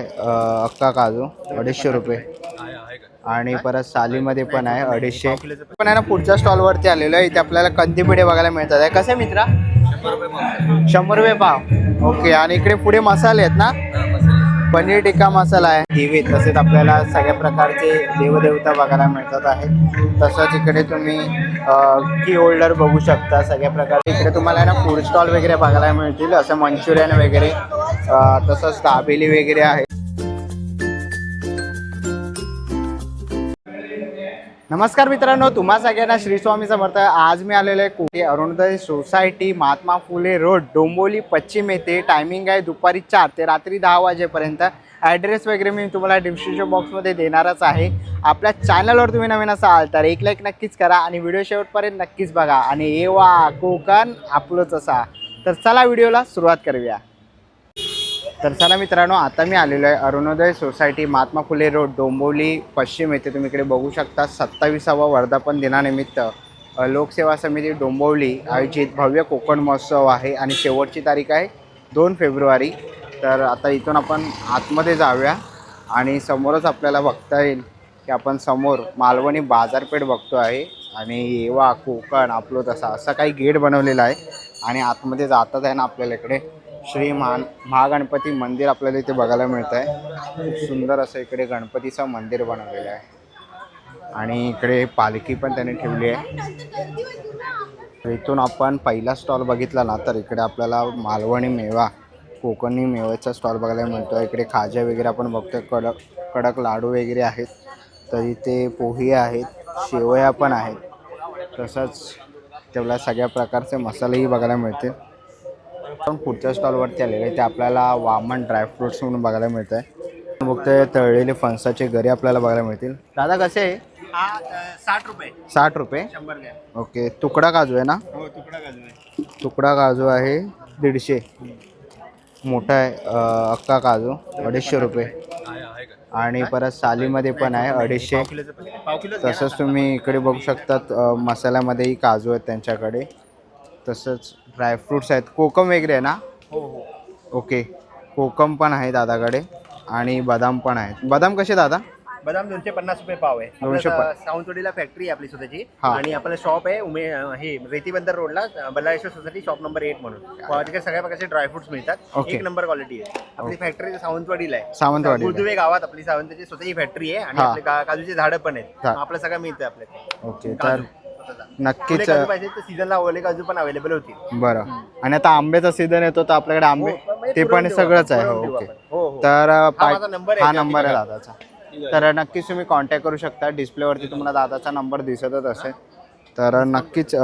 अक्का काजू अडीचशे रुपये. आणि परत सालीमध्ये पण आहे अडीचशे. पण आहे ना पुढच्या स्टॉलवरती आलेलो आहे. इथे आपल्याला कंदी पिढे बघायला मिळतात. आहे कसे मित्रा? शंभर रुपये पाव. ओके आणि इकडे पुढे मसाले आहेत ना? पनीर टिक्का मसाला आहे. दिवे तसेच आपल्याला सगळ्या प्रकारचे देवदेवता बघायला मिळतात आहेत तसंच इकडे तुम्ही की होल्डर बघू शकता सगळ्या प्रकारचे इकडे तुम्हाला आहे ना फूड स्टॉल वगैरे बघायला मिळतील. असं मंचुरियन वगैरे तसंच दाबेली वगैरे आहे. नमस्कार मित्रांनो तुम्हा सगळ्यांना श्री स्वामी समर्थ. आज मी आलेलो आहे कोटी अरुणोदय सोसायटी महात्मा फुले रोड डोंबोली पश्चिम येथे. टायमिंग आहे दुपारी चार ते रात्री दहा वाजेपर्यंत. ॲड्रेस वगैरे मी तुम्हाला डिस्क्रिप्शन बॉक्समध्ये देणारच आहे. आपल्या चॅनलवर तुम्ही नवीन असाल तर एक लाईक नक्कीच करा आणि व्हिडिओ शेवटपर्यंत नक्कीच बघा. आणि येवा कोकण आपलंच असा. तर चला व्हिडिओला सुरुवात करूया. तर चला मित्रांनो आता मी आलेलो आहे अरुणोदय सोसायटी महात्मा फुले रोड डोंबोली पश्चिम येथे. तुम्ही इकडे बघू शकता सत्तावीसावा वर्धापन दिनानिमित्त लोकसेवा समिती डोंबवली आयोजित भव्य कोकण महोत्सव आहे आणि शेवटची तारीख आहे दोन फेब्रुवारी. तर आता इथून आपण आतमध्ये जाऊया आणि समोरच आपल्याला बघता येईल की आपण समोर मालवणी बाजारपेठ बघतो आहे आणि येवा कोकण आपलो तसा असं काही गेट बनवलेला आहे आणि आतमध्ये जातच आहे ना आपल्याला इकडे. श्री महान महागणपती मंदिर आपल्याला इथे बघायला मिळतं आहे खूप सुंदर असं इकडे गणपतीचं मंदिर बनवलेलं आहे. आणि इकडे पालखी पण त्याने ठेवली आहे. इथून आपण पहिला स्टॉल बघितला ना तर इकडे आपल्याला मालवणी मेवा कोकणी मेव्याचा स्टॉल बघायला मिळतो इकडे खाज्या वगैरे आपण बघतो कडक कडक लाडू वगैरे आहेत. तर इथे पोही आहेत शेवया पण आहेत. तसंच तेवढ्या सगळ्या प्रकारचे मसालेही बघायला मिळतील. आपण पुढच्या स्टॉलवरती आलेले आहे ते आपल्याला वामन ड्रायफ्रुट्स म्हणून बघायला मिळत आहे बघतोय तळलेले फणसाचे घरी आपल्याला बघायला मिळतील. दादा कसे आहे? हा साठ रुपये. साठ रुपये? ओके तुकडा काजू आहे ना? हो तुकडा काजू आहे. तुकडा काजू आहे दीडशे. मोठा आहे अक्का काजू अडीचशे रुपये. आणि परत सालीमध्ये पण आहे अडीचशे. तसंच तुम्ही इकडे बघू शकतात मसाल्यामध्येही काजू आहेत त्यांच्याकडे. तसंच ड्रायफ्रुट्स आहेत. कोकम वगैरे आहे ना? हो हो. ओके. कोकम पण आहे दादाकडे आणि बदाम पण आहेत. बदाम कसे दादा? बदाम दोनशे पन्नास रुपये पाव आहे. दोनशे आपलं स- सावंतवाडीला फॅक्टरी आहे आपली स्वतःची. हा. आणि आपलं शॉप आहे उमे हे रेती बंदर रोडला अ, Ballaleshwar society shop number eight म्हणून. तिकडे सगळ्या प्रकारचे ड्रायफ्रुट्स मिळतात. एक नंबर क्वालिटी आहे. आपली फॅक्टरी सावंतवाडीला आहे. सावंतवाडी गुरुदुवे गावात आपली सावंतची स्वतःची फॅक्टरी आहे आणि हा. आपले का- काजूची झाडं पण आहेत. हा. आपलं सगळं मिळतं आपल्याकडे. ओके. तर काजू. स्वतःचा. फुले नक्कीच काजू पाहिजे तर सीझनला ओले काजू पण अवेलेबल होतील. बरं. आणि आता आंब्याचा सीझन येतो तर आपल्याकडे आंबे हो, म्हणजे ते पुरवून पण सगळंच आपण, आहे पुरवून देऊ ओके. आपण. हो, हो. तर अ, पा- माझा number आहे, हा त्या नंबर आहे. दादाचा. तर नक्कीच तुम्ही कॉन्टॅक्ट करू शकता. डिस्प्लेवरती तुम्हाला दादाचा नंबर दिसतच असेल. तर नक्कीच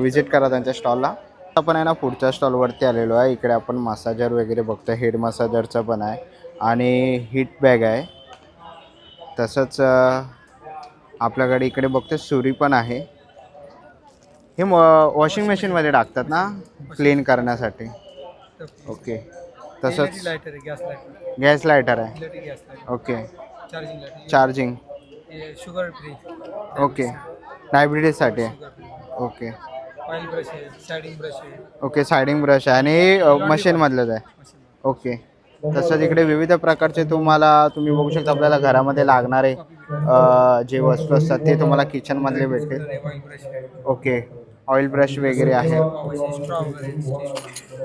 विजिट करा त्यांच्या स्टॉलला आपण आहे ना पुढच्या स्टॉलवरती आलेलो आहे. इकडे आपण मसाजर वगैरे बघतो हेड मसाजरचं पण आहे. आणि हीट बॅग आहे. तसंच अ, आपल्याकडे इकडे बघतो सुरी पण आहे. हे वॉशिंग मशीनमध्ये टाकतात ना? क्लीन करण्यासाठी. ओके तसंच गैस लायटर आहे gas okay charging sugar free okay डायबिटीजसाठी आहे okay oil brush siding brush okay siding brush आहे आणि मशीनमधलंच आहे. ओके तसंच इकडे विविध प्रकारचे तुम्हाला तुम्ही बघू शकता आपल्याला घरामध्ये लागणारे जे वस्तू असतात ते तुम्हाला किचनमधले भेटतील. ओके ऑइल ब्रश वगैरे आहे.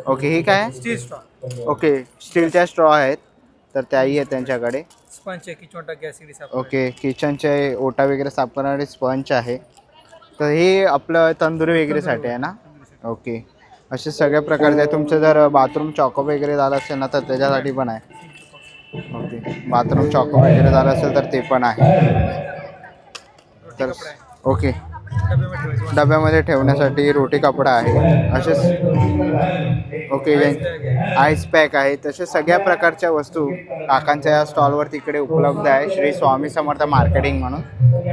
ओके ही काय आहे? स्टील स्ट्रॉ ओके स्टीलच्या स्ट्रॉ आहेत. तर त्याही आहेत त्यांच्याकडे. स्पंज है कि छोटा गैस सीढ़ी साफ ओके किचनचे ओटा वगैरे साफ करणारे स्पंज आहे. तर हे आपलं तंदुरी वगैरेसाठी आहे ना? ओके असे सगळ्या प्रकारचे आहे. तुमचं जर बाथरूम चॉकअप वगैरे झालं असेल ना तर त्याच्यासाठी पण आहे. ओके बाथरूम चॉकअप वगैरे झालं असेल तर ते पण आहे. तर ओके डब्यामध्ये ठेवण्यासाठी रोटी कपडा आहे असेच ओके आईस पॅक आहे तसे सगळ्या प्रकारच्या वस्तू काकांच्या या स्टॉलवर तिकडे उपलब्ध आहे. श्री स्वामी समर्थ मार्केटिंग म्हणून.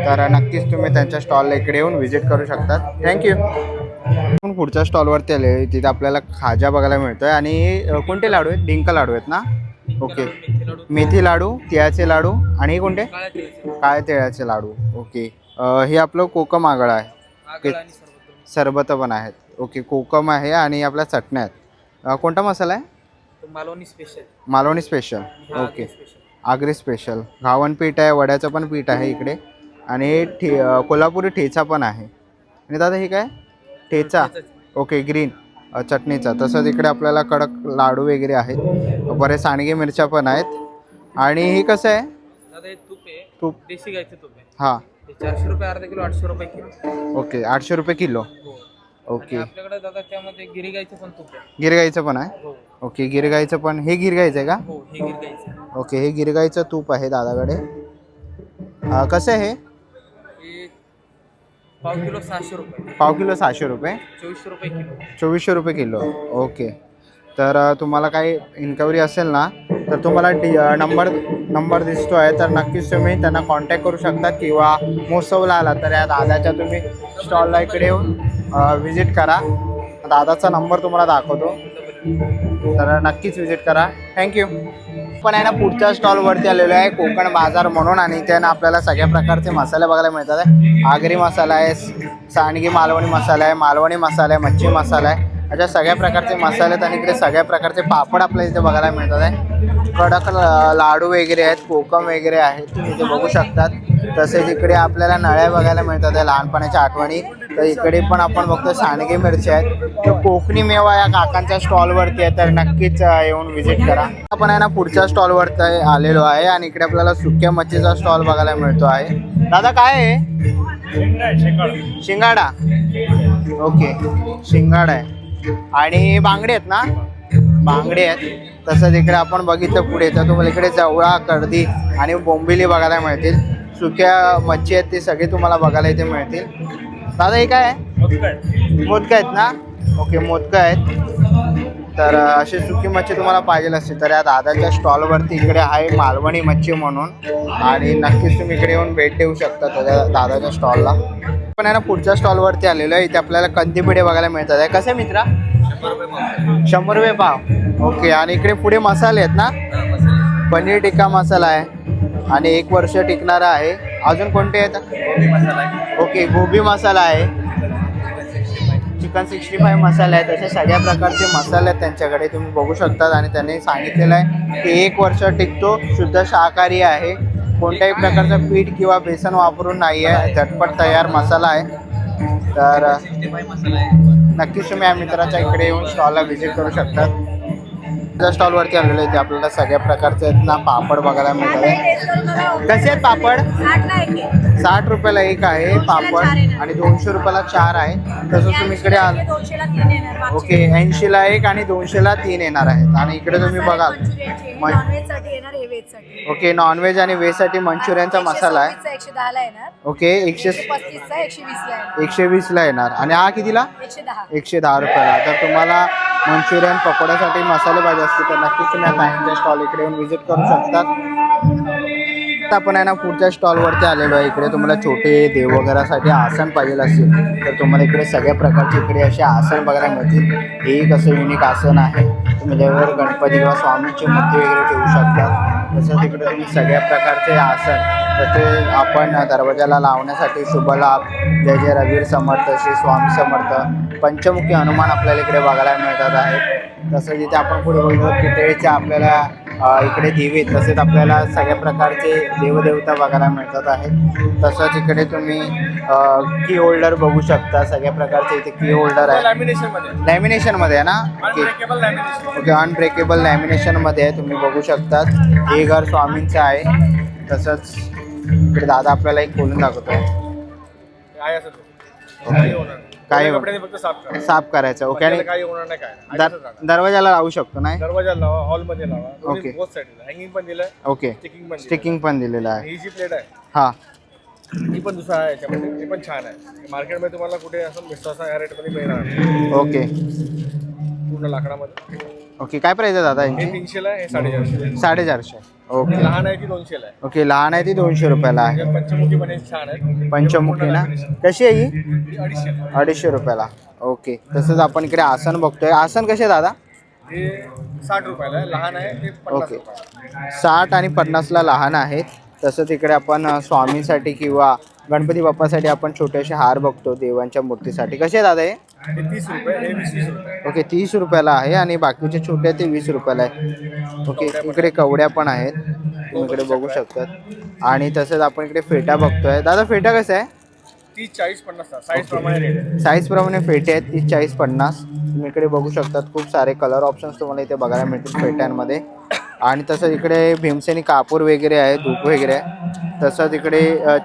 तर नक्कीच तुम्ही त्यांच्या स्टॉलला इकडे येऊन व्हिजिट करू शकतात. थँक्यू आपण पुढच्या स्टॉलवरती आले तिथे आपल्याला खाजा बघायला मिळतोय. आणि कोणते लाडू आहेत? डिंक लाडू आहेत ना? ओके. मेथी लाडू तिळाचे लाडू आणि कोणते? काळ्या काय तिळाचे लाडू. ओके. हे आपलं कोकम आगळ आहे. आणि सरबत पण आहेत. ओके कोकम आहे आणि आपल्या चटण्या आहेत. अ, कोणता मसाला आहे? Malvani special Malvani special okay. Agri special घावन पीठ आहे वड्याचं पण पीठ आहे इकडे. आणि ठे अं, कोल्हापुरी ठेचा पण आहे. आणि दादा हे काय? ठेचा. Okay green. अ, चटणीचा. तसंच इकडे आपल्याला कडक लाडू वगैरे आहेत. बरेच सांडगे मिरच्या पण आहेत. आणि हे कसं आहे? दादा हे तूप आहे. तूप. देशी गायचं तूप आहे. हां. चारशे रुपये अर्धा किलो आठशे रुपये किलो. ओके आठशे रुपये किलो. हो. ओके. आपल्याकडे दादा त्यामध्ये पण तूप आहे. गिरगाईचं पण आहे? हो. ओके गिरगाईचं पण हे गिरगाईचं आहे का? हो हे गिरी गायचं ओके हे गिरगाईचं तूप आहे दादाकडे. अ, कसं आहे हे? हे पाव किलो सहाशे रुपये. पाव किलो सहाशे रुपये. चोवीसशे रुपये किलो. चोवीसशे रुपये किलो. ओके. तर अ, तुम्हाला काही इन्क्वायरी असेल ना तर तुम्हाला डी नंबर नंबर दिसतो आहे तर नक्कीच तुम्ही त्यांना कॉन्टॅक्ट करू शकता किंवा मोसवला आला तर या दादाच्या तुम्ही स्टॉलला इकडे येऊन व्हिजिट करा. दादाचा नंबर तुम्हाला दाखवतो. तर नक्कीच व्हिजिट करा. थँक्यू पण आहे ना पुढच्या स्टॉलवरती आलेलो आहे कोकण बाजार म्हणून आणि इथे ना आपल्याला सगळ्या प्रकारचे मसाले बघायला मिळतात. आहे आगरी मसाला आहे सांडगी मालवणी मसाला आहे मालवणी मसाला आहे मच्छी मसाला आहे. अशा सगळ्या प्रकारचे मसाले आहेत आणि इकडे सगळ्या प्रकारचे पापड आपल्याला इथे बघायला मिळतात आहे. कडक लाडू वगैरे आहेत कोकम वगैरे आहेत तुम्ही इथे बघू शकतात. तसेच इकडे आपल्याला नळ्या बघायला मिळतात आहे लहानपणाच्या आठवणी. तर इकडे पण आपण बघतो सांडगे मिरची आहेत. तर कोकणी मेवा या काकांच्या स्टॉलवरती आहे तर नक्कीच येऊन व्हिजिट करा. आपण आहे ना पुढच्या स्टॉलवरती आलेलो आहे आणि इकडे आपल्याला सुक्या मच्छीचा स्टॉल बघायला मिळतो आहे. दादा काय आहे? शिंगाडा. ओके. शिंगाडा आहे. आणि बांगडे आहेत ना? बांगडे आहेत. तसंच इकडे आपण बघितलं पुढे तर तुम्हाला इकडे जवळा कर्दी आणि बोंबिली बघायला मिळतील. सुक्या मच्छी आहेत ते सगळे तुम्हाला बघायला इथे मिळतील. दादा हे काय आहे? मोदकं आहेत. ना? ओके मोदकं आहेत. तर अशी सुकी मच्छी तुम्हाला पाहिजे असतील तर या दादाच्या स्टॉलवरती इकडे आहे मालवणी मच्छी म्हणून. आणि नक्कीच तुम्ही इकडे येऊन भेट देऊ शकता त्याच्या दादाच्या स्टॉलला. पण आहे ना पुढच्या स्टॉलवरती आलेलो आहे. इथे आपल्याला कंदी पिढे बघायला मिळतात. आहे कसे मित्रा? शंभर रुपये पाव. ओके आणि इकडे पुढे मसाले आहेत ना? पनीर टिक्का मसाला आहे. आणि एक वर्ष टिकणारा आहे. अजून कोणते आहेत? ओके गोबी मसाला आहे. चिकन सिक्स्टी फाय मसाले आहेत. असे सगळ्या प्रकारचे मसाले आहेत त्यांच्याकडे. तुम्ही बघू शकतात आणि त्यांनी सांगितलेलं आहे की एक वर्ष टिकतो. शुद्ध शाकाहारी आहे. कोणत्याही प्रकारचं पीठ किंवा बेसन वापरून नाही आहे. झटपट तयार मसाला आहे. तर नक्कीच तुम्ही या मित्राच्या इकडे येऊन स्टॉलला व्हिजिट करू शकतात. त्या स्टॉलवरती आलेलो आहे ते आपल्याला सगळ्या प्रकारचे आहेत ना पापड बघायला मिळतात. कसे आहेत पापड. साठ रुपयाला एक आहे पापड आणि दोनशे रुपयाला चार आहे. तसं तुम्ही इकडे आल. ओके ऐंशीला एक आणि दोनशेला तीन येणार आहेत. आणि इकडे तुम्ही बघाल ओके नॉनव्हेज आणि व्हेजसाठी मंचुरियनचा मसाला आहे. ओके एकशे एकशे वीसला येणार. एकशे वीसला येणार. आणि हा कितीला? एकशे दहा रुपयाला. तर तुम्हाला मंचुरियन पकोड्यासाठी मसाले पाहिजे असतील तर नक्कीच तुम्ही आता ह्यांच्या स्टॉल इकडे येऊन व्हिजिट करू शकतात आपण आहे ना पुढच्या स्टॉलवरती आलेलो आहे. इकडे तुम्हाला छोटे देव वगैरेसाठी आसन पाहिजे असेल तर तुम्हाला इकडे सगळ्या प्रकारचे इकडे असे आसन बघायला मिळतील. हे एक असं युनिक आसन आहे. तुम्ही त्यावर गणपती किंवा स्वामींची मूर्ती वगैरे ठेवू शकता. तसं तिकडे तुम्ही सगळ्या प्रकारचे आसन तसे आपण दरवाजाला लावण्यासाठी शुभलाभ जय जय रवीर समर्थ श्री स्वामी समर्थ पंचमुखी हनुमान आपल्याला इकडे बघायला मिळतात आहेत. तसंच इथे आपण पुढे बघतो पितळेच्या आपल्याला इकडे दिवे तसेच आपल्याला सगळ्या प्रकारचे देवदेवता बघायला मिळतात आहेत. तसंच इकडे तुम्ही की होल्डर बघू शकता सगळ्या प्रकारचे इथे की होल्डर आहे लॅमिनेशनमध्ये. लॅमिनेशनमध्ये आहे ना? ओके अनब्रेकेबल लॅमिनेशनमध्ये आहे तुम्ही बघू शकतात. हे घर स्वामींचं आहे. तसंच इकडे दादा आपल्याला एक खोलून दाखवतो. आहे. काही कपड्याने फक्त साफ करा साफ करायचं. ओके आणि काही होणार नाही काय नाही. दर आहे तसंच राहणार. दरवाजाला लावू शकतो नाही? दरवाजा लावा हॉलमध्ये लावा. बोथ साईड हँगिंग पण दिलंय ओके. स्टिकिंग पण दिलंय. स्टिकिंग पण दिलेलं आहे. ही जी प्लेट आहे हां. ही पण दुसरा आहे याच्यामध्ये. ती पण छान आहे. मार्केटमध्ये तुम्हाला कुठे असं मिळतं असं या रेटमध्ये मिळणार नाही. ओके. पूर्ण लाकडामध्ये. ओके काय प्राईज आहे दादा हे यांची तीनशेला आहे हे साडेचारशे साडेचारशे. ओके. लहान आहे ती दोनशेला आहे. ओके लहान आहे ती दोनशे रुपयाला आहे. त्याच्यात पंचमुखी छान आहे. पंचमुखी ना? कशी आहे ही? अडीचशे. रुपयाला. ओके तसंच आपण इकडे आसन बघतोय. आसन कसे आहे दादा? हे साठ रुपयाला आहे. लहान आहे ते पन्नास ओके. रुपयाला साठ आणि पन्नासला लहान आहेत तसंच इकडे आपण अ, स्वामींसाठी किंवा गणपती बाप्पासाठी आपण छोटेसे हार बघतो देवांच्या मूर्तीसाठी. कसे आहे दादा हे? तीस रुपये हे वीस रुपये. ओके तीस रुपयाला आहे आणि बाकीचे छोटे ते वीस रुपयाला आहे. ओके इकडे कवड्या पण आहेत. तुम्ही इकडे बघू शकतात. आणि तसंच आपण इकडे फेटा बघतोय. दादा फेटा कसं आहे? तीस चाळीस पन्नास साईज प्रमाणे रेट आहे. साईज प्रमाणे फेटे आहेत. तीस चाळीस पन्नास. तुम्ही इकडे बघू शकतात. खूप सारे कलर ऑप्शन्स तुम्हाला इथे बघायला मिळतील फेट्यांमध्ये. आणि तसंच इकडे भीमसेनी कापूर वगैरे आहे धूप वगैरे आहे. तसंच इकडे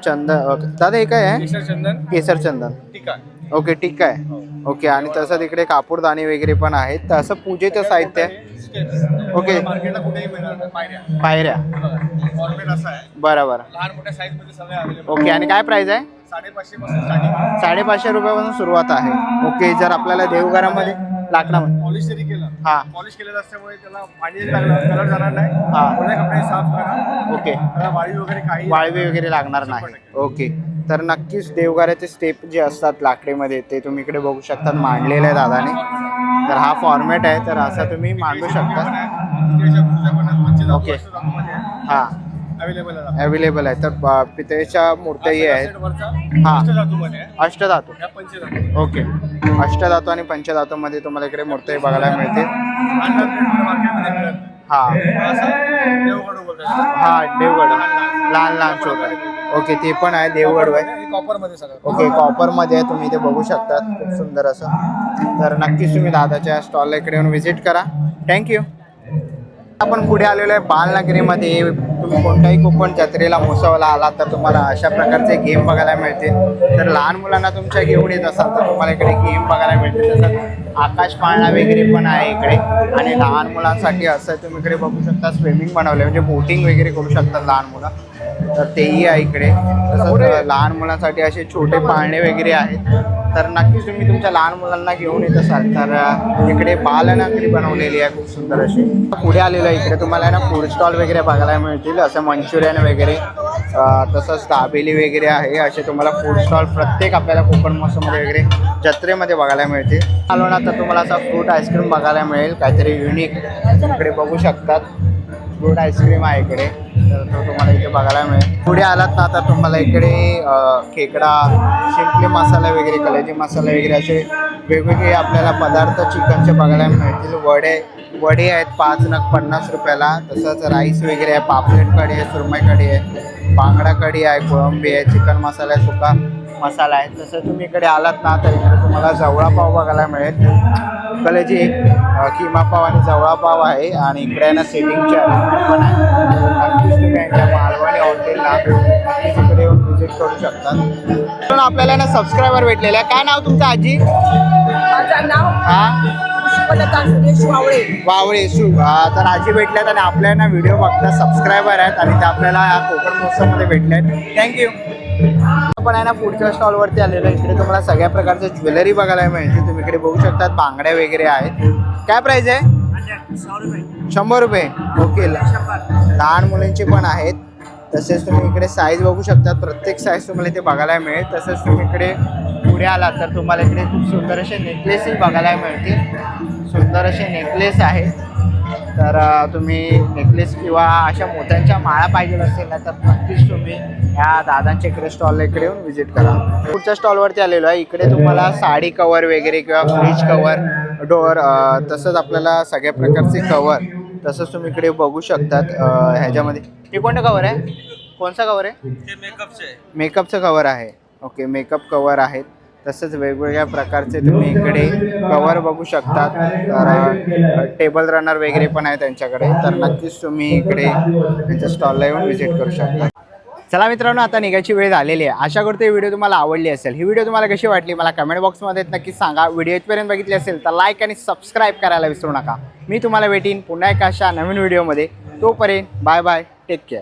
चंदन दादा हे काय आहे? केशर चंदन केसर चंदन ओके ठीक आहे. ओके आणि तसंच इकडे कापूरदाणी वगैरे पण आहेत. तर असं पूजेचं साहित्य आहे. ओके. मार्केटला कुठेही मिळणार नाही. पायऱ्या. पायऱ्या. फॉर्मेट असा आहे. बरं बरं. लहान मोठ्या साईजमध्ये सगळे अवेलेबल ओके आणि काय प्राईस आहे? साडेपाचशे पासून स्टार्टिंग साडेपाचशे रुपयापासून सुरुवात आहे. ओके जर आपल्याला देवघरामध्ये लाकडामध्ये पॉलिश जरी केलं. हा. पॉलिश केलेलं असल्यामुळे त्याला पाणी जरी लागलं कलर जाणार नाही. हा. कपडे साफ करा. ओके. त्याला वाळी वगैरे काही वाळवी वगैरे लागणार नाही. ओके. तर नक्कीच देवघराचे स्टेप जे असतात लाकडीमध्ये ते तुम्ही इकडे बघू शकतात. मांडलेले आहे दादाने. तर हा फॉर्मॅट आहे तर असा तुम्ही मांडू शकता. ओके. हा. अवेलेबल आहे. तर पितळेच्या मूर्त्याही आहेत. हा. अष्टधातू. ओके अष्टधातू आणि पंचधातूमध्ये तुम्हाला इकडे मूर्ती बघायला मिळत. हा. असं देवगड बोलतात. हा देवगड. लहान लहान छोटा ओके ते पण आहे देवगड आहे कॉपरमध्ये सगळं. ओके कॉपरमध्ये आहे. तुम्ही इथे बघू शकता खूप सुंदर असं. तर नक्कीच तुम्ही दादाच्या स्टॉलला इकडे येऊन व्हिजिट करा. थँक्यू आपण पुढे आलेलो आहे बालनगरीमध्ये. तुम्ही कोणत्याही कोकण जत्रेला मुसावला आला तर तुम्हाला अशा प्रकारचे गेम बघायला मिळतील. तर लहान मुलांना तुमच्या घेऊन येत असाल तर तुम्हाला इकडे गेम बघायला मिळतील. तसंच आकाश पाळणा वगैरे पण आहे इकडे. आणि लहान मुलांसाठी असं तुम्ही इकडे बघू शकता स्विमिंग बनवले म्हणजे बोटिंग वगैरे करू शकतात लहान मुलं. तर तेही आहे इकडे. तसंच लहान मुलांसाठी असे छोटे पाळणे वगैरे आहेत. तर नक्कीच तुम्ही तुमच्या लहान मुलांना घेऊन येत असाल. तर इकडे बालनगरी बनवलेली आहे खूप सुंदर अशी. पुढे आलेलं आहे इकडे. तुम्हाला ना फूड स्टॉल वगैरे बघायला मिळतील. असं मंचुरियन वगैरे तसंच दाबेली वगैरे आहे. असे तुम्हाला फूड स्टॉल प्रत्येक आपल्याला कोकण मौसममध्ये वगैरे जत्रेमध्ये बघायला मिळतील. आलो ना तर तुम्हाला असा फ्रूट आईस्क्रीम बघायला मिळेल. काहीतरी युनिक इकडे बघू शकतात. फ्रूट आईस्क्रीम आहे इकडे. तर तो तुम्हाला इथे बघायला मिळेल. पुढे आलात ना तर तुम्हाला इकडे खेकडा शिंपले मसाला वगैरे कलेजी मसाला वगैरे असे वेगवेगळे आपल्याला पदार्थ चिकनचे बघायला मिळतील. वडे वडे आहेत पाच नग पन्नास रुपयाला. तसंच राईस वगैरे आहे पापलेट कढी आहे सुरमई कढी आहे बांगडा कढी आहे कोळंबी आहे चिकन मसाला आहे सुका. मसाला आहे. तसं तुम्ही इकडे आलात ना तर इकडे तुम्हाला जवळा पाव बघायला मिळेल. कलेजी अ, किमा पाव आणि जवळा पाव आहे आणि इकडे ना सेटिंगचे अरेंजमेंट पण आहे. नक्कीच तुम्ही यांच्या मालवणी हॉटेलला इकडे येऊन व्हिजिट करू शकतात. पण आपल्याला ना सबस्क्रायबर भेटलेले आहे काय नाव तुमचं आजी? माझं नाव हा? वावळे. सु हा, तर आजी भेटल्यात आणि आपल्याला व्हिडिओ बघता सबस्क्रायबर आहेत आणि ते आपल्याला या कोकण महोत्सवमध्ये भेटले आहेत थँक्यू आपण आहे ना पुढच्या स्टॉलवरती आलेलो आहे. इकडे तुम्हाला सगळ्या प्रकारचे ज्वेलरी बघायला मिळते तुम्ही इकडे बघू शकतात बांगड्या वगैरे आहेत. काय प्राइस आहे? शंभर रुपये. ओके लहान मुलींचे पण आहेत. तसेच तुम्ही इकडे साईज बघू शकता. प्रत्येक साईज तुम्हाला इथे बघायला मिळेल. तसेच तुम्ही इकडे पुढे आलात तर तुम्हाला इकडे खूप सुंदर असे नेकलेसही बघायला मिळतील. सुंदर असे नेकलेस आहेत. तर तुम्ही नेकलेस किंवा अशा मोत्यांच्या माळा पाहिजे असेल ना तर नक्कीच तुम्ही या दादांच्या इकडे स्टॉलला इकडे येऊन व्हिजिट करा. पुढच्या स्टॉलवरती आलेलो आहे. इकडे तुम्हाला साडी कवर वगैरे किंवा फ्रीज कवर डोअर तसंच आपल्याला सगळ्या प्रकारचे कवर तसंच तुम्ही इकडे बघू शकतात. ह्याच्यामध्ये. हे कोणतं कवर आहे? कोणचा कवर आहे? मेकअपचं कवर आहे. ओके मेकअप कवर आहेत. तसंच वेगवेगळ्या प्रकारचे तुम्ही इकडे कवर बघू शकता तर टेबल रनर वगैरे पण आहे त्यांच्याकडे. तर नक्कीच तुम्ही इकडे त्यांच्या स्टॉलला येऊन व्हिजिट करू शकता. चला मित्रांनो आता निघायची वेळ झालेली आहे. आशा करतो ही व्हिडिओ तुम्हाला आवडली असेल. ही व्हिडिओ तुम्हाला कशी वाटली मला कमेंट बॉक्समध्ये नक्की सांगा. व्हिडिओ इथपर्यंत बघितली असेल तर लाईक आणि सबस्क्राईब करायला विसरू नका. मी तुम्हाला भेटीन पुन्हा एका अशा नवीन व्हिडिओमध्ये तोपर्यंत बाय बाय टेक केअर